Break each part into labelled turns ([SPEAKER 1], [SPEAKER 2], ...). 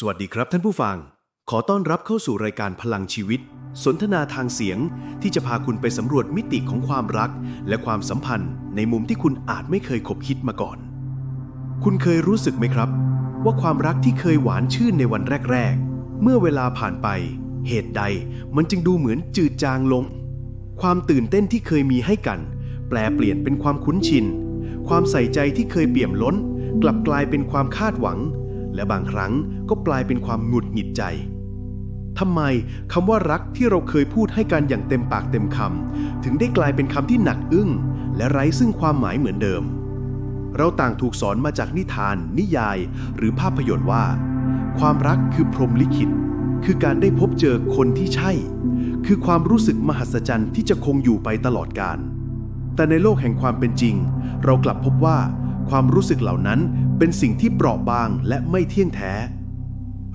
[SPEAKER 1] สวัสดีครับท่านผู้ฟัง ขอต้อนรับเข้าสู่รายการพลังชีวิต สนทนาทางเสียงที่จะพาคุณไปสำรวจมิติของความรัก และความสัมพันธ์ในมุมที่คุณอาจไม่เคยคบคิดมาก่อน คุณเคยรู้สึกไหมครับ ว่าความรักที่เคยหวานชื่นในวันแรก ๆ เมื่อเวลาผ่านไป เหตุใด มันจึงดูเหมือนจืดจางลง ความตื่นเต้นที่เคยมีให้กัน แปลเปลี่ยนเป็นความคุ้นชิน ความใส่ใจที่เคยเปี่ยมล้น กลับกลายเป็นความคาดหวัง และบางครั้งก็กลายเป็นความหงุดหงิดใจทำไมคำว่ารักที่เราเคยพูดให้กันอย่างเต็มปากเต็มคำถึงได้กลายเป็นคำที่หนักอึ้ง และไร้ซึ่งความหมายเหมือนเดิม เราต่างถูกสอนมาจากนิทาน นิยาย หรือภาพยนตร์ว่า ความรักคือพรหมลิขิต คือการได้พบเจอคนที่ใช่ คือความรู้สึกมหัศจรรย์ที่จะคงอยู่ไปตลอดกาลแต่ในโลกแห่งความเป็นจริง เรากลับพบว่า ความรู้สึกเหล่านั้นเป็นสิ่งที่เปราะบางและไม่เที่ยงแท้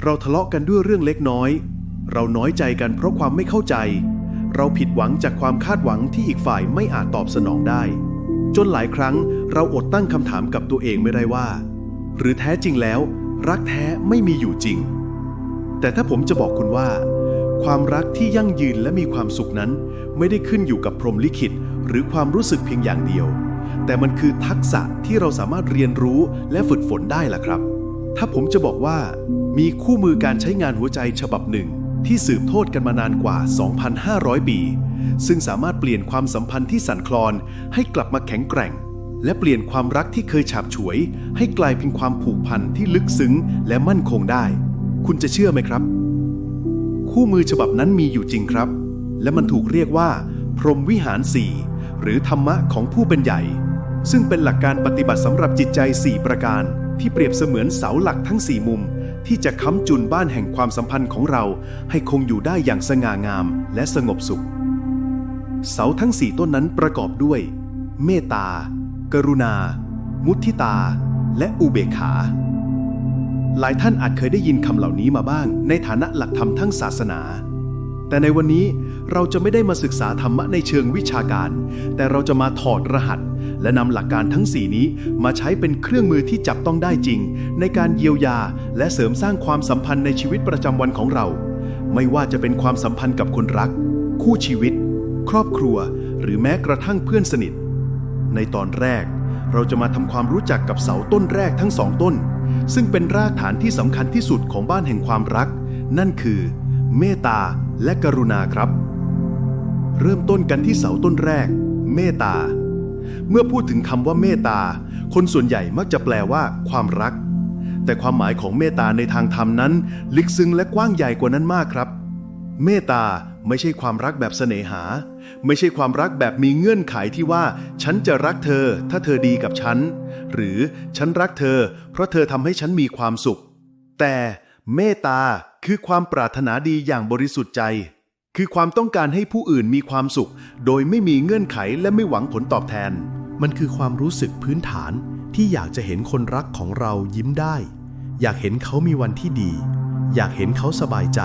[SPEAKER 1] เราทะเลาะกันด้วยเรื่องเล็กน้อย เราน้อยใจกันเพราะความไม่เข้าใจ เราผิดหวังจากความคาดหวังที่อีกฝ่ายไม่อาจตอบสนองได้ จนหลายครั้งเราอดตั้งคำถามกับตัวเองไม่ได้ว่า หรือแท้จริงแล้ว รักแท้ไม่มีอยู่จริง แต่ถ้าผมจะบอกคุณว่า ความรักที่ยั่งยืนและมีความสุขนั้น ไม่ได้ขึ้นอยู่กับพรหมลิขิตหรือความรู้สึกเพียงอย่างเดียว แต่มันคือทักษะที่เราสามารถเรียนรู้และฝึกฝนได้ล่ะครับ ถ้าผมจะบอกว่า มีคู่มือการใช้งานหัวใจฉบับหนึ่ง ที่สืบโทษกันมานานกว่า 2,500 ปี ซึ่งสามารถเปลี่ยนความสัมพันธ์ที่สั่นคลอน ให้กลับมาแข็งแกร่ง และเปลี่ยนความรักที่เคยฉาบฉวย ให้กลายเป็นความผูกพันที่ลึกซึ้งและมั่นคงได้ คุณจะเชื่อไหมครับ คู่มือฉบับนั้นมีอยู่จริงครับ และมันถูกเรียกว่า พรหมวิหารสี่ หรือธรรมะของผู้เป็นใหญ่ ซึ่งเป็นหลักการปฏิบัติสำหรับจิตใจ 4 ประการ ที่เปรียบเสมือนเสาหลักทั้ง 4 มุม ที่จะค้ำจุนบ้านแห่งความสัมพันธ์ของเรา ให้คงอยู่ได้อย่างสง่างามและสงบสุข เสาทั้ง 4 ต้นนั้นประกอบด้วย เมตตา กรุณา มุทิตา และอุเบกขา หลายท่านอาจเคยได้ยินคำเหล่านี้มาบ้าง ในฐานะหลักธรรมทั้งศาสนา แต่ในวันนี้เราจะไม่ได้มาศึกษาธรรมะในเชิงวิชาการ แต่เราจะมาถอดรหัส และนำหลักการทั้ง 4 นี้มาใช้เป็นเครื่องมือที่จับต้องได้จริง ในการเยียวยา และเสริมสร้างความสัมพันธ์ในชีวิตประจำวันของเรา ไม่ว่าจะเป็นความสัมพันธ์กับคนรัก คู่ชีวิต ครอบครัว หรือแม้กระทั่งเพื่อนสนิท ในตอนแรก เราจะมาทำความรู้จักกับเสาต้นแรกทั้งสองต้น ซึ่งเป็นรากฐานที่สำคัญที่สุดของบ้านแห่งความรัก นั่นคือ เมตตาและกรุณาครับ เริ่มต้นกันที่เสาต้นแรก เมตตา เมื่อพูดถึงคำว่าเมตตา คนส่วนใหญ่มักจะแปลว่า ความรัก แต่ความหมายของเมตตาในทางธรรมนั้น ลึกซึ้งและกว้างใหญ่กว่านั้นมากครับ เมตตาไม่ใช่ความรักแบบเสน่หา ไม่ใช่ความรักแบบมีเงื่อนไขที่ว่า ฉันจะรักเธอ ถ้าเธอดีกับฉัน หรือฉันรักเธอ เพราะเธอทำให้ฉันมีความสุข แต่ เมตตาคือความปรารถนาดีอย่างบริสุทธิ์ใจ คือความต้องการให้ผู้อื่นมีความสุข โดยไม่มีเงื่อนไขและไม่หวังผลตอบแทน
[SPEAKER 2] มันคือความรู้สึกพื้นฐานที่อยากจะเห็นคนรักของเรายิ้มได้ อยากเห็นเขามีวันที่ดี อยากเห็นเขาสบายใจ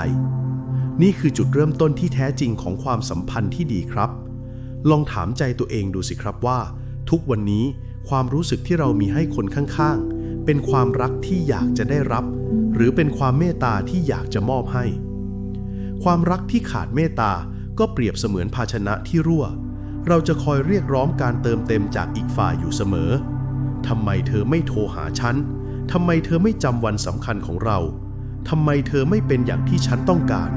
[SPEAKER 2] นี่คือจุดเริ่มต้นที่แท้จริงของความสัมพันธ์ที่ดีครับ ลองถามใจตัวเองดูสิครับว่า ทุกวันนี้ความรู้สึกที่เรามีให้คนข้างๆ เป็นความรักที่อยากจะได้รับ หรือเป็นความเมตตาที่อยากจะมอบให้ ความรักที่ขาดเมตตาก็เปรียบเสมือนภาชนะที่รั่ว เราจะคอยเรียกร้องการเติมเต็มจากอีกฝ่ายอยู่เสมอทำไมเธอไม่โทรหาฉันทำไมเธอไม่จำวันสำคัญของเราทำไมเธอไม่เป็นอย่างที่ฉันต้องการ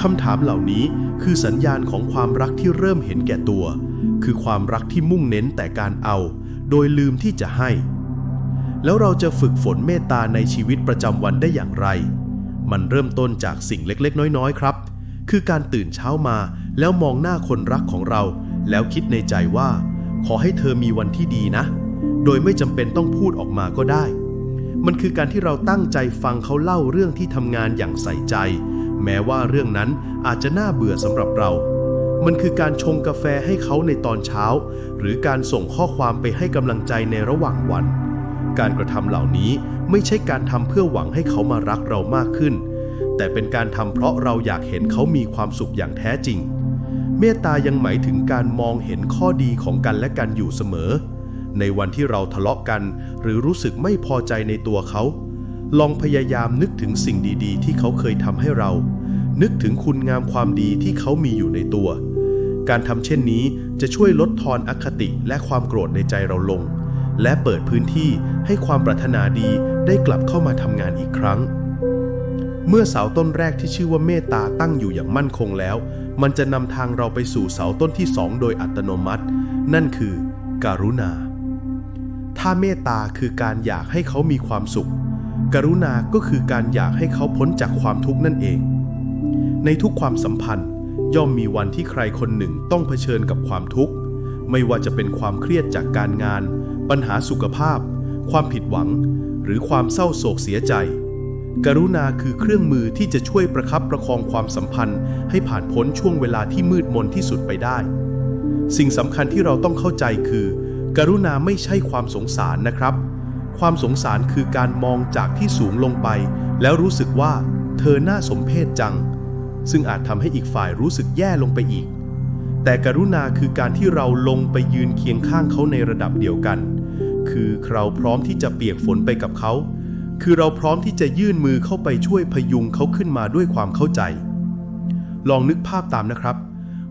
[SPEAKER 2] คำถามเหล่านี้คือสัญญาณของความรักที่เริ่มเห็นแก่ตัว คือความรักที่มุ่งเน้นแต่การเอา โดยลืมที่จะให้ แล้วเราจะฝึกฝนเมตตาในชีวิตประจำวันได้อย่างไร มันเริ่มต้นจากสิ่งเล็กๆ น้อยๆ ครับ คือการตื่นเช้ามาแล้วมองหน้าคนรักของเรา แล้วคิดในใจว่า ขอให้เธอมีวันที่ดีนะ โดยไม่จำเป็นต้องพูดออกมาก็ได้ มันคือการที่เราตั้งใจฟังเขาเล่าเรื่องที่ทำงานอย่างใส่ใจ แม้ว่าเรื่องนั้นอาจจะน่าเบื่อสำหรับเรามันคือการชงกาแฟให้เขาในตอนเช้า หรือการส่งข้อความไปให้กำลังใจในระหว่างวัน การกระทำเหล่านี้ไม่ใช่การทำเพื่อหวังให้เขามารักเรามากขึ้น แต่เป็นการทำเพราะเราอยากเห็นเขามีความสุขอย่างแท้จริง เมตตายังหมายถึงการมองเห็นข้อดีของกันและกันอยู่เสมอ ในวันที่เราทะเลาะกัน หรือรู้สึกไม่พอใจในตัวเขา ลองพยายามนึกถึงสิ่งดีๆ ที่เขาเคยทำให้เรา นึกถึงคุณงามความดีที่เขามีอยู่ในตัว การทำเช่นนี้จะช่วยลดทอนอคติและความโกรธในใจเราลง และเปิดพื้นที่ให้ความปรารถนาดีได้กลับเข้ามาทำงานอีกครั้ง เมื่อเสาต้นแรกที่ชื่อว่าเมตตาตั้งอยู่อย่างมั่นคงแล้ว มันจะนำทางเราไปสู่เสาต้นที่สองโดยอัตโนมัติ นั่นคือการุณา ถ้าเมตตาคือการอยากให้เขามีความสุข กรุณาก็คือการอยากให้เขาพ้นจากความทุกข์นั่นเอง ในทุกความสัมพันธ์ย่อมมีวันที่ใครคนหนึ่งต้องเผชิญกับความทุกข์ ไม่ว่าจะเป็นความเครียดจากการงาน ปัญหาสุขภาพ ความผิดหวัง หรือความเศร้าโศกเสียใจ กรุณาคือเครื่องมือที่จะช่วยประคับประคองความสัมพันธ์ ให้ผ่านพ้นช่วงเวลาที่มืดมนที่สุดไปได้ สิ่งสำคัญที่เราต้องเข้าใจคือ กรุณาไม่ใช่ความสงสารนะครับ ความสงสารคือการมองจากที่สูงลงไป แล้วรู้สึกว่า เธอน่าสมเพชจัง ซึ่งอาจทำให้อีกฝ่ายรู้สึกแย่ลงไปอีกแต่กรุณาคือการที่เราลงไปยืนเคียงข้างเขาในระดับเดียวกัน คือเราพร้อมที่จะเปียกฝนไปกับเขา คือเราพร้อมที่จะยื่นมือเข้าไปช่วยพยุงเขาขึ้นมาด้วยความเข้าใจ ลองนึกภาพตามนะครับ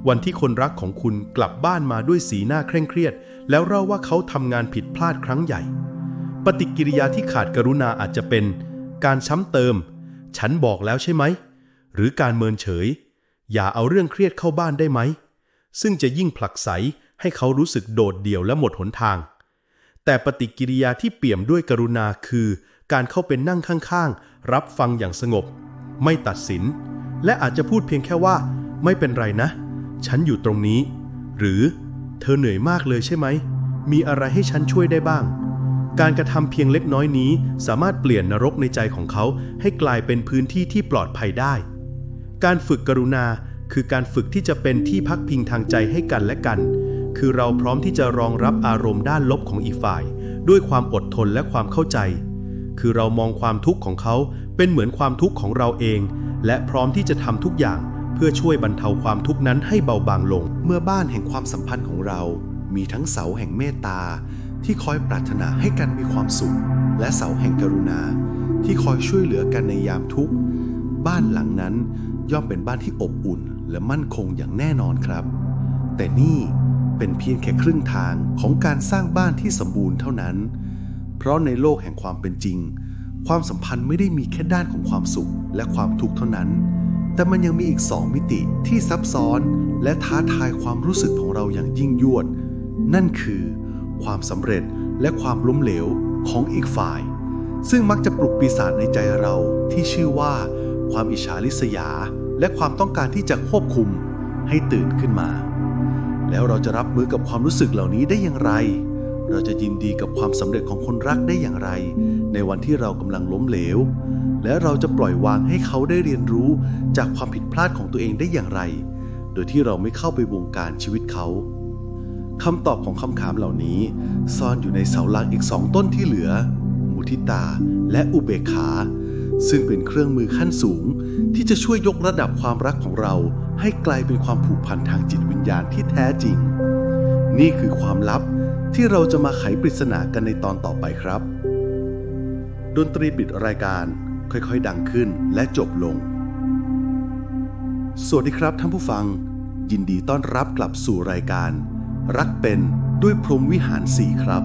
[SPEAKER 2] วันที่คนรักของคุณกลับบ้านมาด้วยสีหน้าเคร่งเครียด แล้วเล่าว่าเขาทำงานผิดพลาดครั้งใหญ่ ปฏิกิริยาที่ขาดกรุณาอาจจะเป็น การช้ำเติม ฉันบอกแล้วใช่ไหม หรือการเมินเฉย อย่าเอาเรื่องเครียดเข้าบ้านได้ไหมซึ่งจะยิ่งผลักไสให้เขารู้สึกโดดเดี่ยวและหมดหนทาง แต่ปฏิกิริยาที่เปี่ยมด้วยกรุณาคือ การเข้าเป็นนั่งข้างๆ รับฟังอย่างสงบ ไม่ตัดสิน และอาจจะพูดเพียงแค่ว่า ไม่เป็นไรนะ ฉันอยู่ตรงนี้ หรือเธอเหนื่อยมากเลยใช่ไหม มีอะไรให้ฉันช่วยได้บ้าง การกระทำเพียงเล็กน้อยนี้ สามารถเปลี่ยนนรกในใจของเขาให้กลายเป็นพื้นที่ที่ปลอดภัยได้ การฝึกกรุณาคือการฝึกที่จะเป็นที่พักพิงทางใจให้กันและกัน คือเราพร้อมที่จะรองรับอารมณ์ด้านลบของอีกฝ่าย ด้วยความอดทนและความเข้าใจ คือเรามองความทุกข์ของเขาเป็นเหมือนความทุกข์ของเราเอง และพร้อมที่จะทำทุกอย่างเพื่อช่วยบรรเทาความทุกข์นั้นให้เบาบางลง
[SPEAKER 1] เมื่อบ้านแห่งความสัมพันธ์ของเรา มีทั้งเสาแห่งเมตตา ที่คอยปรารถนาให้กันมีความสุข และเสาแห่งกรุณา ที่คอยช่วยเหลือกันในยามทุกข์ บ้านหลังนั้นย่อมเป็นบ้านที่อบอุ่น และมั่นคงอย่างแน่นอนครับ แต่นี่ เป็นเพียงแค่ครึ่งทางของการสร้างบ้านที่สมบูรณ์เท่านั้น เพราะในโลกแห่งความเป็นจริง ความสัมพันธ์ไม่ได้มีแค่ด้านของความสุขและความทุกข์เท่านั้น แต่มันยังมีอีกสองมิติที่ซับซ้อนและท้าทายความรู้สึกของเราอย่างยิ่งยวด นั่นคือ ความสำเร็จและความล้มเหลวของอีกฝ่าย ซึ่งมักจะปลุกปีศาจในใจเราที่ชื่อว่า ความอิจฉาริษยา และความต้องการที่จะควบคุมให้ตื่นขึ้นมา แล้วเราจะรับมือกับความรู้สึกเหล่านี้ได้อย่างไร เราจะยินดีกับความสำเร็จของคนรักได้อย่างไร ในวันที่เรากำลังล้มเหลว และเราจะปล่อยวางให้เขาได้เรียนรู้จากความผิดพลาดของตัวเองได้อย่างไร โดยที่เราไม่เข้าไปวงการชีวิตเขาคำตอบของคำถามเหล่านี้ ซ่อนอยู่ในเสาหลักอีกสองต้นที่เหลือ มุทิตาและอุเบกขา ซึ่งเป็นเครื่องมือขั้นสูง ที่จะช่วยยกระดับความรักของเราให้กลายเป็นความผูกพันทางจิตวิญญาณที่แท้จริง นี่คือความลับที่เราจะมาไขปริศนากันในตอนต่อไปครับ ดนตรีปิดรายการค่อยๆ ดังขึ้นและจบลง สวัสดีครับท่านผู้ฟัง ยินดีต้อนรับกลับสู่รายการ รักเป็นด้วยพรมวิหารสีครับ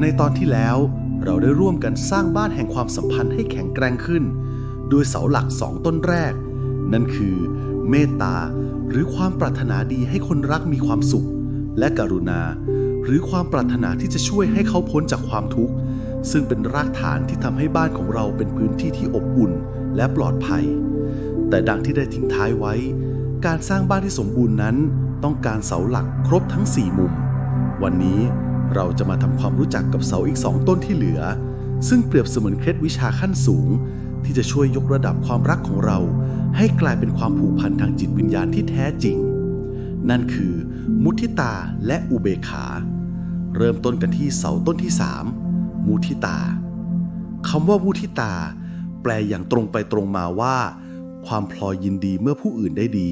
[SPEAKER 1] ในตอนที่แล้ว เราได้ร่วมกันสร้างบ้านแห่งความสัมพันธ์ให้แข็งแกร่งขึ้นโดยเสาหลักสองต้นแรก นั่นคือ เมตตา หรือความปรารถนาดีให้คนรักมีความสุข และกรุณา หรือความปรารถนาที่จะช่วยให้เขาพ้นจากความทุกข์ ซึ่งเป็นรากฐานที่ทำให้บ้านของเราเป็นพื้นที่ที่อบอุ่นและปลอดภัย แต่ดังที่ได้ทิ้งท้ายไว้ การสร้างบ้านที่สมบูรณ์นั้น ต้องการเสาหลักครบทั้ง 4 มุม วันนี้ เราจะมาทำความรู้จักกับเสาอีกสองต้นที่เหลือ ซึ่งเปรียบเสมือนเคล็ดวิชาขั้นสูง ที่จะช่วยยกระดับความรักของเรา ให้กลายเป็นความผูกพันทางจิตวิญญาณที่แท้จริง นั่นคือ มุทิตาและอุเบกขา เริ่มต้นกันที่เสาต้นที่ 3 มุทิตาคำว่ามุทิตา แปลอย่างตรงไปตรงมาว่า ความพลอยยินดีเมื่อผู้อื่นได้ดี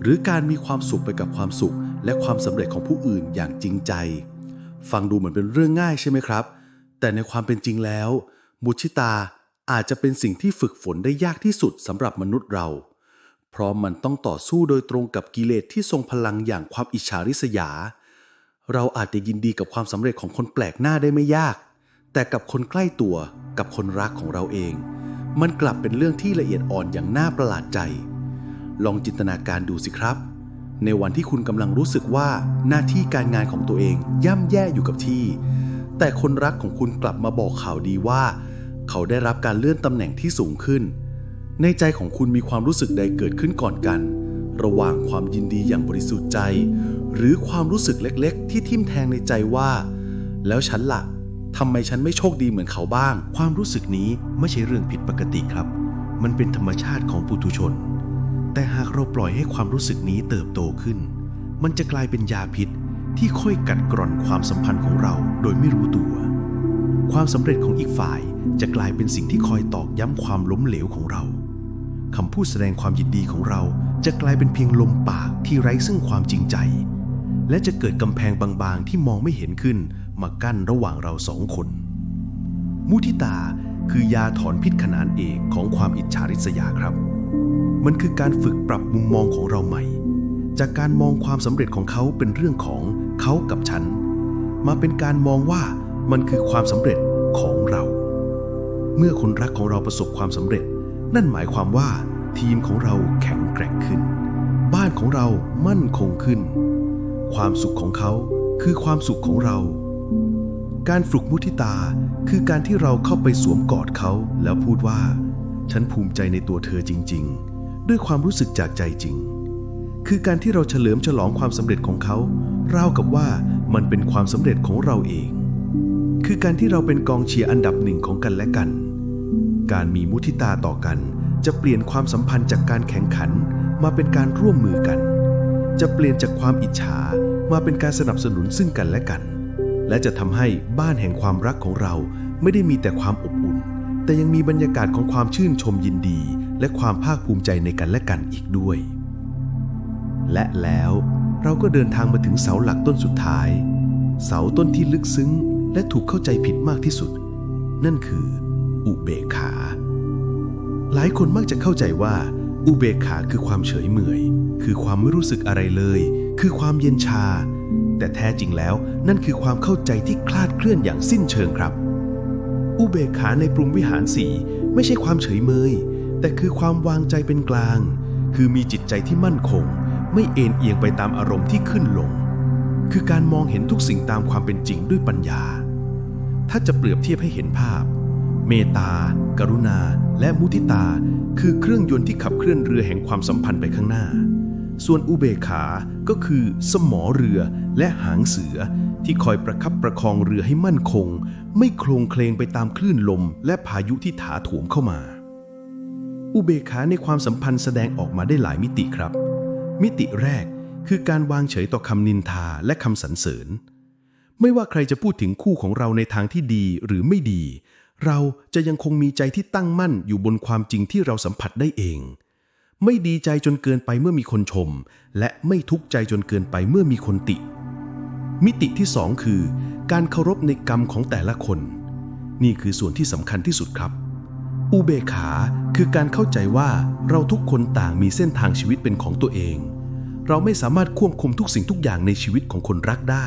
[SPEAKER 1] หรือการมีความสุขไปกับความสุขและความสำเร็จของผู้อื่นอย่างจริงใจ ฟังดูเหมือนเป็นเรื่องง่ายใช่ไหมครับ แต่ในความเป็นจริงแล้ว มุทิตา
[SPEAKER 2] อาจจะเป็นสิ่งที่ฝึกฝนได้ยากที่สุดสำหรับมนุษย์เรา เพราะมันต้องต่อสู้โดยตรงกับกิเลสที่ทรงพลังอย่างความอิจฉาริษยา เราอาจจะยินดีกับความสำเร็จของคนแปลกหน้าได้ไม่ยาก แต่กับคนใกล้ตัวกับคนรักของเราเอง มันกลับเป็นเรื่องที่ละเอียดอ่อนอย่างน่าประหลาดใจ ลองจินตนาการดูสิครับ ในวันที่คุณกำลังรู้สึกว่าหน้าที่การงานของตัวเองย่ำแย่อยู่กับที่ แต่คนรักของคุณกลับมาบอกข่าวดีว่า เขาได้รับการเลื่อนตำแหน่งที่สูงขึ้น ในใจของคุณมีความรู้สึกใดเกิดขึ้นก่อนกัน ระหว่างความยินดีอย่างบริสุทธิ์ใจ หรือความรู้สึกเล็กๆ ที่ทิ่มแทงในใจว่า แล้วฉันละ่ะทำไมฉันไม่โชคดีเหมือนเขาบ้าง
[SPEAKER 1] ความรู้สึกนี้ไม่ใช่เรื่องผิดปกติครับ มันเป็นธรรมชาติของปุถุชน แต่หากเราปล่อยให้ความรู้สึกนี้เติบโตขึ้น มันจะกลายเป็นยาพิษที่ค่อยกัดกร่อนความสัมพันธ์ของเราโดยไม่รู้ตัว ความสำเร็จของอีกฝ่ายจะกลายเป็นสิ่งที่คอยตอกย้ำความล้มเหลวของเราคำพูดแสดงความยินดีของเราจะกลายเป็นเพียงลมปากที่ไร้ซึ่งความจริงใจ และจะเกิดกำแพงบางๆที่มองไม่เห็นขึ้นมากั้นระหว่างเราสองคน มุทิตา คือยาถอนพิษขนานเอกของความอิจฉาริษยาครับ มันคือการฝึกปรับมุมมองของเราใหม่ จากการมองความสำเร็จของเขาเป็นเรื่องของเขากับฉัน มาเป็นการมองว่ามันคือความสำเร็จของเรา เมื่อคนรักของเราประสบความสำเร็จ นั่นหมายความว่าทีมของเราแข็งแกร่งขึ้น บ้านของเรามั่นคงขึ้น ความสุขของเขาคือความสุขของเรา การฝึกมุทิตาคือการที่เราเข้าไปสวมกอดเขาแล้วพูดว่า ฉันภูมิใจในตัวเธอจริง ๆ ด้วยความรู้สึกจากใจจริง คือการที่เราเฉลิมฉลองความสำเร็จของเขาราวกับว่ามันเป็นความสำเร็จของเราเอง คือการที่เราเป็นกองเชียร์อันดับหนึ่งของกันและกัน การมีมุทิตาต่อกัน จะเปลี่ยนความสัมพันธ์จากการแข่งขันมาเป็นการร่วมมือกัน จะเปลี่ยนจากความอิจฉามาเป็นการสนับสนุนซึ่งกันและกัน และจะทำให้บ้านแห่งความรักของเราไม่ได้มีแต่ความอบอุ่น แต่ยังมีบรรยากาศของความชื่นชมยินดี และความภาคภูมิใจในกันและกันอีกด้วย และแล้วเราก็เดินทางมาถึงเสาหลักต้นสุดท้าย เสาต้นที่ลึกซึ้ง และถูกเข้าใจผิดมากที่สุด นั่นคือ อุเบกขา หลายคนมักจะเข้าใจว่า อุเบกขาคือความเฉยเมื่อยคือความไม่รู้สึกอะไรเลย คือความเย็นชา แต่แท้จริงแล้วนั่นคือความเข้าใจที่คลาดเคลื่อนอย่างสิ้นเชิงครับ อุเบกขาในปรุงวิหารสีไม่ใช่ความเฉยเมย แต่คือความวางใจเป็นกลาง คือมีจิตใจที่มั่นคง ไม่เอ็นเอียงไปตามอารมณ์ที่ขึ้นลง คือการมองเห็นทุกสิ่งตามความเป็นจริงด้วยปัญญา ถ้าจะเปรียบเทียบให้เห็นภาพ เมตตากรุณา และมุทิตา คือเครื่องยนต์ที่ขับเคลื่อนเรือแห่งความสัมพันธ์ไปข้างหน้า ส่วนอุเบกขาก็คือสมอเรือและหางเสือที่คอยประคับประคองเรือให้มั่นคง ไม่โคลงเคลงไปตามคลื่นลม และพายุที่ถาโถมเข้ามา อุเบกขาในความสัมพันธ์แสดงออกมาได้หลายมิติครับ มิติแรกคือการวางเฉยต่อคำนินทาและคำสรรเสริญ ไม่ว่าใครจะพูดถึงคู่ของเราในทางที่ดีหรือไม่ดี เราจะยังคงมีใจที่ตั้งมั่นอยู่บนความจริงที่เราสัมผัสได้เอง ไม่ดีใจจนเกินไปเมื่อมีคนชม และไม่ทุกข์ใจจนเกินไปเมื่อมีคนติ มิติที่สองคือ การเคารพในกรรมของแต่ละคน นี่คือส่วนที่สำคัญที่สุดครับ อุเบกขาคือการเข้าใจว่าเราทุกคนต่างมีเส้นทางชีวิตเป็นของตัวเอง เราไม่สามารถควบคุมทุกสิ่งทุกอย่างในชีวิตของคนรักได้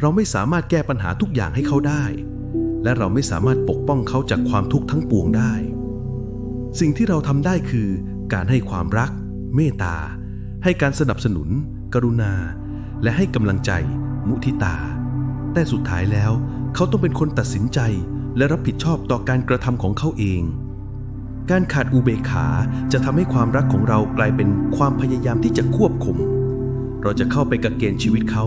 [SPEAKER 1] เราไม่สามารถแก้ปัญหาทุกอย่างให้เขาได้ และเราไม่สามารถปกป้องเขาจากความทุกข์ทั้งปวงได้ สิ่งที่เราทำได้คือ การให้ความรัก เมตตา ให้การสนับสนุน กรุณา และให้กำลังใจ มุทิตา แต่สุดท้ายแล้วเขาต้องเป็นคนตัดสินใจและรับผิดชอบต่อการกระทำของเขาเอง การขาดอุเบกขาจะทำให้ความรักของเรากลายเป็นความพยายามที่จะควบคุม เราจะเข้าไปกักเกณฑ์ชีวิตเขา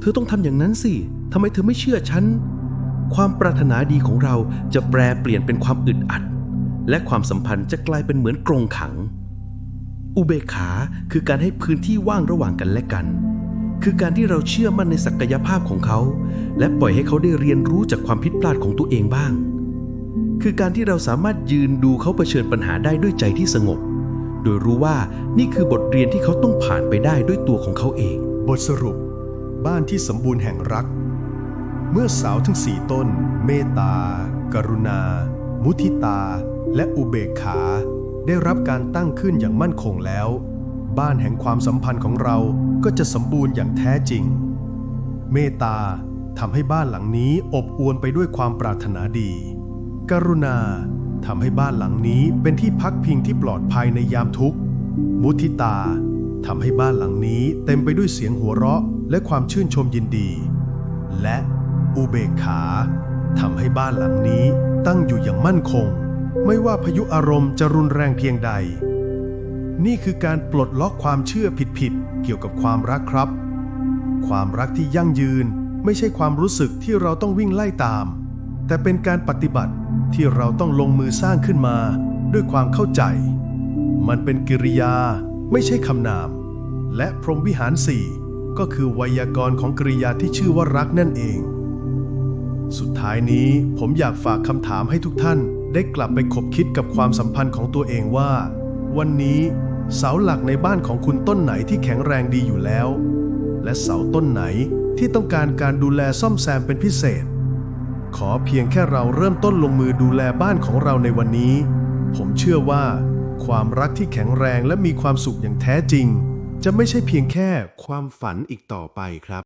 [SPEAKER 1] เธอต้องทำอย่างนั้นสิทำไมเธอไม่เชื่อฉัน ความปรารถนาดีของเราจะแปรเปลี่ยนเป็นความอึดอัด และความสัมพันธ์จะกลายเป็นเหมือนกรงขัง อุเบกขาคือการให้พื้นที่ว่างระหว่างกันและกัน คือการที่เราเชื่อมั่นในศักยภาพของเขา และปล่อยให้เขาได้เรียนรู้จากความผิดพลาดของตัวเองบ้าง คือการที่เราสามารถยืนดูเขาเผชิญปัญหาได้ด้วยใจที่สงบ โดยรู้ว่านี่คือบทเรียนที่เขาต้องผ่านไปได้ด้วยตัวของเขาเอง
[SPEAKER 3] บทสรุป บ้านที่สมบูรณ์แห่งรัก เมื่อสาวทั้งสี่ต้น เมตตากรุณา มุทิตา และอุเบกขาได้รับการตั้งขึ้นอย่างมั่นคงแล้ว บ้านแห่งความสัมพันธ์ของเราก็จะสมบูรณ์อย่างแท้จริง เมตตาทำให้บ้านหลังนี้อบอวลไปด้วยความปรารถนาดี กรุณาทำให้บ้านหลังนี้เป็นที่พักพิงที่ปลอดภัยในยามทุกข์ มุทิตาทำให้บ้านหลังนี้เต็มไปด้วยเสียงหัวเราะและความชื่นชมยินดี และอุเบกขาทำให้บ้านหลังนี้ตั้งอยู่อย่างมั่นคง ไม่ว่าพายุอารมณ์จะรุนแรงเพียงใด นี่คือการปลดล็อกความเชื่อผิดๆเกี่ยวกับความรักครับ ความรักที่ยั่งยืนไม่ใช่ความรู้สึกที่เราต้องวิ่งไล่ตาม แต่เป็นการปฏิบัติที่เราต้องลงมือสร้างขึ้นมา ด้วยความเข้าใจ มันเป็นกิริยาไม่ใช่คำนาม และพรหมวิหารสี่ก็คือไวยากรณ์ของกริยาที่ชื่อว่ารักนั่นเอง สุดท้ายนี้ผมอยากฝากคำถามให้ทุกท่าน ได้กลับไปคบคิดกับความสัมพันธ์ของตัวเองว่า วันนี้เสาหลักในบ้านของคุณต้นไหนที่แข็งแรงดีอยู่แล้ว และเสาต้นไหนที่ต้องการการดูแลซ่อมแซมเป็นพิเศษ ขอเพียงแค่เราเริ่มต้นลงมือดูแลบ้านของเราในวันนี้ ผมเชื่อว่า ความรักที่แข็งแรงและมีความสุขอย่างแท้จริง จะไม่ใช่เพียงแค่
[SPEAKER 1] ความฝันอีกต่อไปครับ